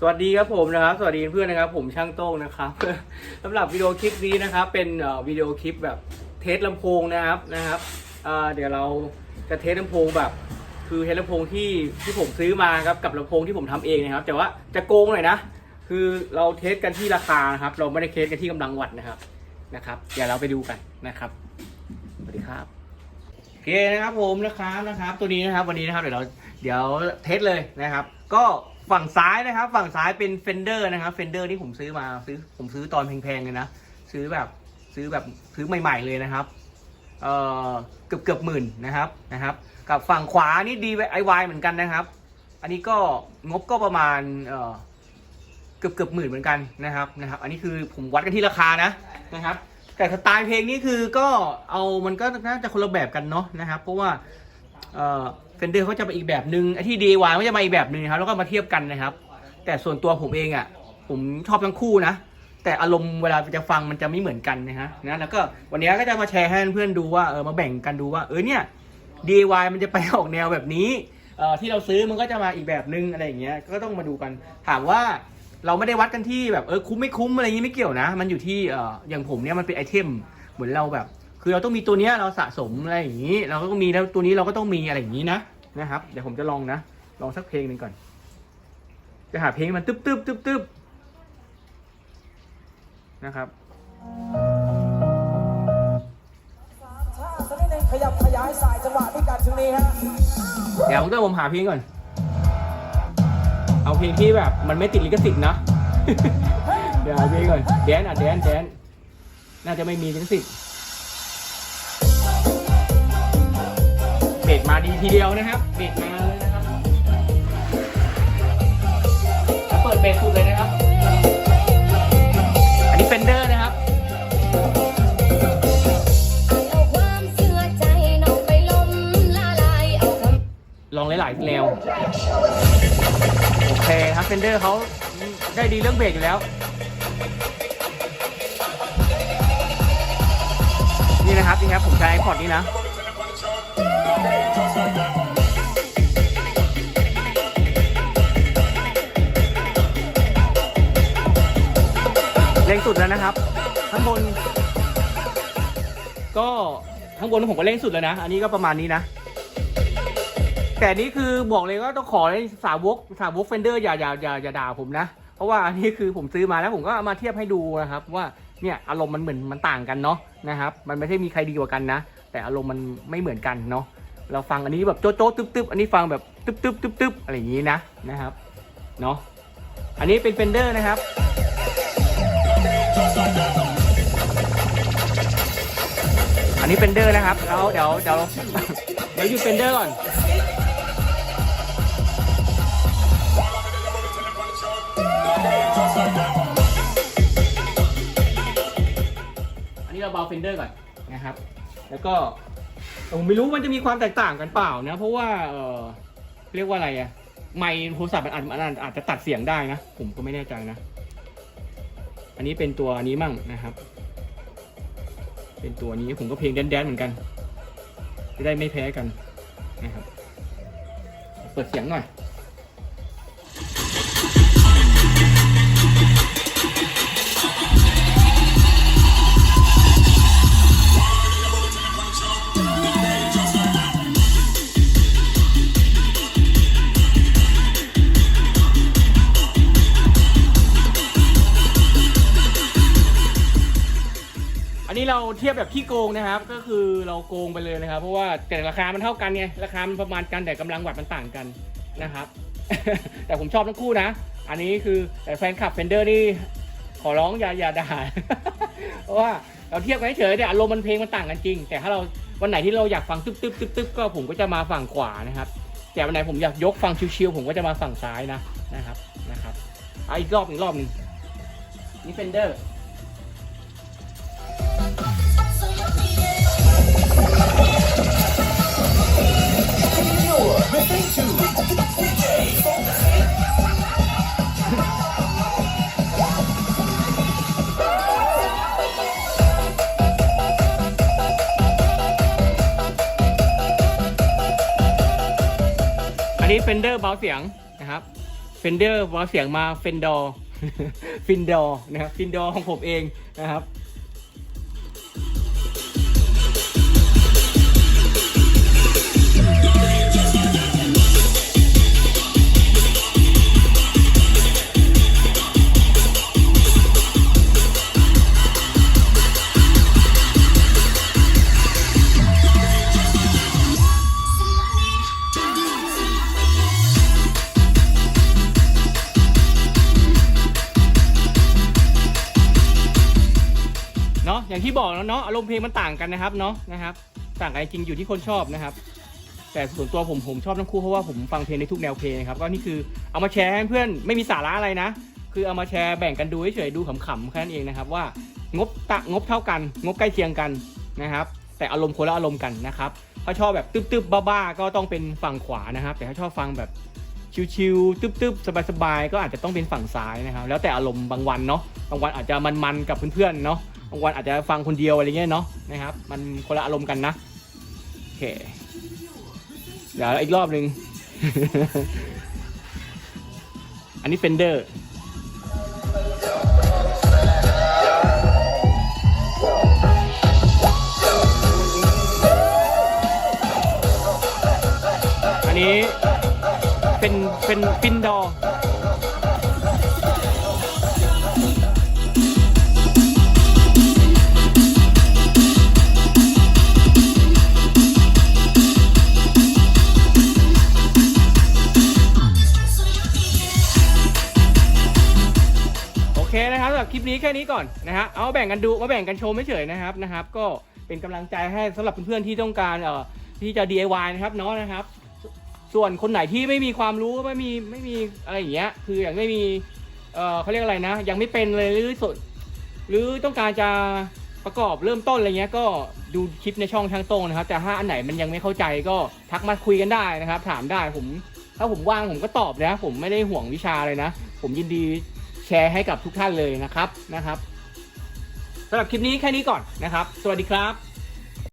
สวัสดีครับผมนะครับ สวัสดีเพื่อนนะครับ ผมช่างโต้งนะครับสำหรับวิดีโอคลิปนี้นะครับ เป็นวิดีโอคลิปแบบเทสลำโพงนะครับนะครับเเดี๋ยวเราจะเทสลำโพงแบบ คือเทสลำโพงที่ที่ผมซื้อมาครับกับลำโพงที่ผมทำเองนะครับ แต่ว่าจะโกงหน่อยนะ คือเราเทสกันที่ราคานะครับ เราไม่ได้เทสกันที่กำลังวัตต์นะครับนะครับเดี๋ยวเราไปดูกันนะครับสวัสดีครับโอเคนะครับผมนะครับนะครับ ตัวนี้นะครับวันนี้นะครับเดี๋ยวเราเดี๋ยวเทสเลยนะครับ ก็ ฝั่งซ้ายนะครับ ฝั่งซ้ายเป็นเฟนเดอร์นะครับเฟนเดอร์ที่ผมซื้อมาซื้อผมซื้อตอนแพงๆเลยนะซื้อแบบซื้อแบบซื้อใหม่ ๆเลยนะครับเอ่อเกือบเกือบหมื่นนะครับนะครับ กับฝั่งขวานี่ดีไอวเหมือนกันนะครับ อันนี้ก็งบก็ประมาณเอ่อเกือบเกือบหมื่นเหมือนกันนะครับนะครับ อันนี้คือผมวัดกันที่ราคานะนะครับ แต่สไตล์เพลงนี้คือก็เอามันก็น่าจะคนละแบบกันเนาะนะครับ เพราะว่า เฟนเดอร์เขาจะไปอีกแบบหนึ่งไอ้ที่ DIY ก็จะมาอีกแบบหนึ่งครับแล้วก็มาเทียบกันนะครับ แต่ส่วนตัวผมเองอะผมชอบทั้งคู่นะ แต่อารมณ์เวลาจะฟังมันจะไม่เหมือนกันนะฮะนะแล้วก็วันนี้ก็จะมาแชร์ให้เพื่อนดูว่าเออมาแบ่งกันดูว่าเออเนี่ย DIY มันจะไปออกแนวแบบนี้เอ่อที่เราซื้อมันก็จะมาอีกแบบนึงอะไรอย่างเงี้ยก็ต้องมาดูกัน ถามว่าเราไม่ได้วัดกันที่แบบเออคุ้มไม่คุ้มอะไรอย่างงี้ไม่เกี่ยวนะ มันอยู่ที่เอ่ออย่างผมเนี่ยมันเป็นไอเทมเหมือนเราแบบ คือเราต้องมีตัวเนี้ยเราสะสมอะไรอย่างงี้ เราก็ต้องมีแล้วตัวนี้เราก็ต้องมีอะไรอย่างงี้นะนะครับ เดี๋ยวผมจะลองนะ ลองสักเพลงหนึ่งก่อน จะหาเพลงมันตึ๊บตึ๊บตึ๊บตึ๊บนะครับถ้าสักนิดนึงขยับขยายสายจังหวะด้วยกันช่วงนี้ฮะเดี๋ยวผมต้องผมหาเพลงก่อน เอาเพลงที่แบบ มันไม่ติดลิขสิทธิ์นะ เดี๋ยวหาเพลงก่อนแดนอะแดนแดนน่าจะไม่มีลิขสิทธิ์ บสมาดีทีเดียวนะครับเบสมาเลยนะครับแล้วเปิดเบสสุดเลยนะครับ อันนี้เฟนเดอร์นะครับลอาคำลองหลายๆแนวโอเคครับเฟนเดอร์เขาได้ดีเรื่องเบรกอยู่แล้ว นี่นะครับนี่ครับผมใช้พอร์ตนี้นะ เร่งสุดแล้วนะครับ ข้างบน ก็ข้างบนผมก็เร่งสุดแล้วนะ อันนี้ก็ประมาณนี้นะ แต่นี้คือบอกเลยว่าต้องขอให้สาวกสาวกเฟนเดอร์อย่าอย่าอย่าอย่าด่าผมนะ เพราะว่าอันนี้คือผมซื้อมาแล้วผมก็เอามาเทียบให้ดูนะครับ ว่าเนี่ยอารมณ์มันเหมือนมันต่างกันเนาะนะครับ มันไม่ใช่มีใครดีกว่ากันนะ แต่อารมณ์มันไม่เหมือนกันเนาะ เราฟังอันนี้แบบโจ๊ะโจ๊ะตึ๊บตึ๊บอันนี้ฟังแบบตึ๊บตึ๊บตึ๊บตึ๊บอะไรอย่างนี้นะนะครับเนาะอันนี้เป็นเฟนเดอร์นะครับอันนี้เฟนเดอร์นะครับแล้วเดี๋ยวเดี๋ยวเดี๋ยวหยุดเฟนเดอร์ก่อนอันนี้เราเบาเฟนเดอร์ก่อนนะครับ แล้วก็ ผมไม่รู้มันจะมีความแตกต่างกันเปล่านะ เพราะว่าเออเรียกว่าอะไรอะไมค์โทรศัพท์มันอาจมันอาจอาจจะตัดเสียงได้นะ ผมก็ไม่แน่ใจนะ อันนี้เป็นตัวนี้มั่งนะครับ เป็นตัวนี้ผมก็เพลงแดนๆเหมือนกัน จะได้ไม่แพ้กันนะครับ เปิดเสียงหน่อย เราเทียบแบบขี้โกงนะครับ ก็คือเราโกงไปเลยนะครับ เพราะว่าแต่ราคามันเท่ากันไงราคามันประมาณกันแต่กำลังวัตต์มันต่างกันนะครับ แต่ผมชอบทั้งคู่นะ อันนี้คือแต่แฟนคลับเฟนเดอร์นี่ขอร้องอย่าอย่าด่าเพราะว่าเราเทียบกันเฉยแต่อารมณ์มันเพลงมันต่างกันจริง แต่ถ้าเราวันไหนที่เราอยากฟังตึ๊บตึ๊บตึ๊บตึ๊บก็ผมก็จะมาฝั่งขวานะครับ แต่วันไหนผมอยากยกฟังชิวๆผมก็จะมาฝั่งซ้ายนะนะครับนะครับเอาอีกรอบอีกรอบหนึงนี่เฟนเดอร์ อันนี้เฟนเดอร์เบาเสียงนะครับเฟเดอร์วอเสียงมาเฟนดอร์ฟินดอร์นะครับฟินดอร์ของผมเองนะครับ อย่างที่บอกแล้วเนาะอารมณ์เพลงมันต่างกันนะครับเนาะนะครับ ต่างกันจริงอยู่ที่คนชอบนะครับ แต่ส่วนตัวผมผมชอบทั้งคู่เพราะว่าผมฟังเพลงได้ทุกแนวเพลงนะครับก็นี่คือเอามาแชร์ให้เพื่อนไม่มีสาระอะไรนะ คือเอามาแชร์แบ่งกันดูเฉยๆดูขำๆแค่นั้นเองนะครับว่างบตะงบเท่ากัน งบใกล้เคียงกันนะครับ แต่อารมณ์คนละอารมณ์กันนะครับถ้าชอบแบบตึ๊บๆบ้าๆก็ต้องเป็นฝั่งขวานะครับ แต่ถ้าชอบฟังแบบชิวๆตึ๊บๆสบายๆก็อาจจะต้องเป็นฝั่งซ้ายนะครับ แล้วแต่อารมณ์บางวันเนาะบางวันอาจจะมันๆกับเพื่อนๆเนาะ บางวันอาจจะฟังคนเดียวอะไรเงี้ยเนาะนะครับ มันคนละอารมณ์กันนะโอเค เดี๋ยวอีกรอบหนึ่งอันนี้เฟนเดอร์อันนี้เป็นเป็นฟินดอร์ รับคลิปนี้แค่นี้ก่อนนะฮะเอาแบ่งกันดูมาแบ่งกันชมไม่เฉยๆนะครับนะครับ ก็เป็นกำลังใจให้สำหรับเพื่อนๆที่ต้องการเอ่อที่จะ DIY นะครับเนาะนะครับ ส่วนคนไหนที่ไม่มีความรู้ไม่มีไม่มีอะไรอย่างเงี้ยคืออย่างไม่มีเอ่อเขาเรียกอะไรนะ ยังไม่เป็นเลยหรือสดหรือต้องการจะประกอบเริ่มต้นอะไรเงี้ยก็ดูคลิปในช่องช่างโต้งนะครับแต่ถ้าอันไหนมันยังไม่เข้าใจก็ทักมาคุยกันได้นะครับ ถามได้ผม ถ้าผมว่างผมก็ตอบนะ ผมไม่ได้ห่วงวิชาเลยนะ ผมยินดี แชร์ให้กับทุกท่านเลยนะครับนะครับสำหรับคลิปนี้แค่นี้ก่อนนะครับ สวัสดีครับ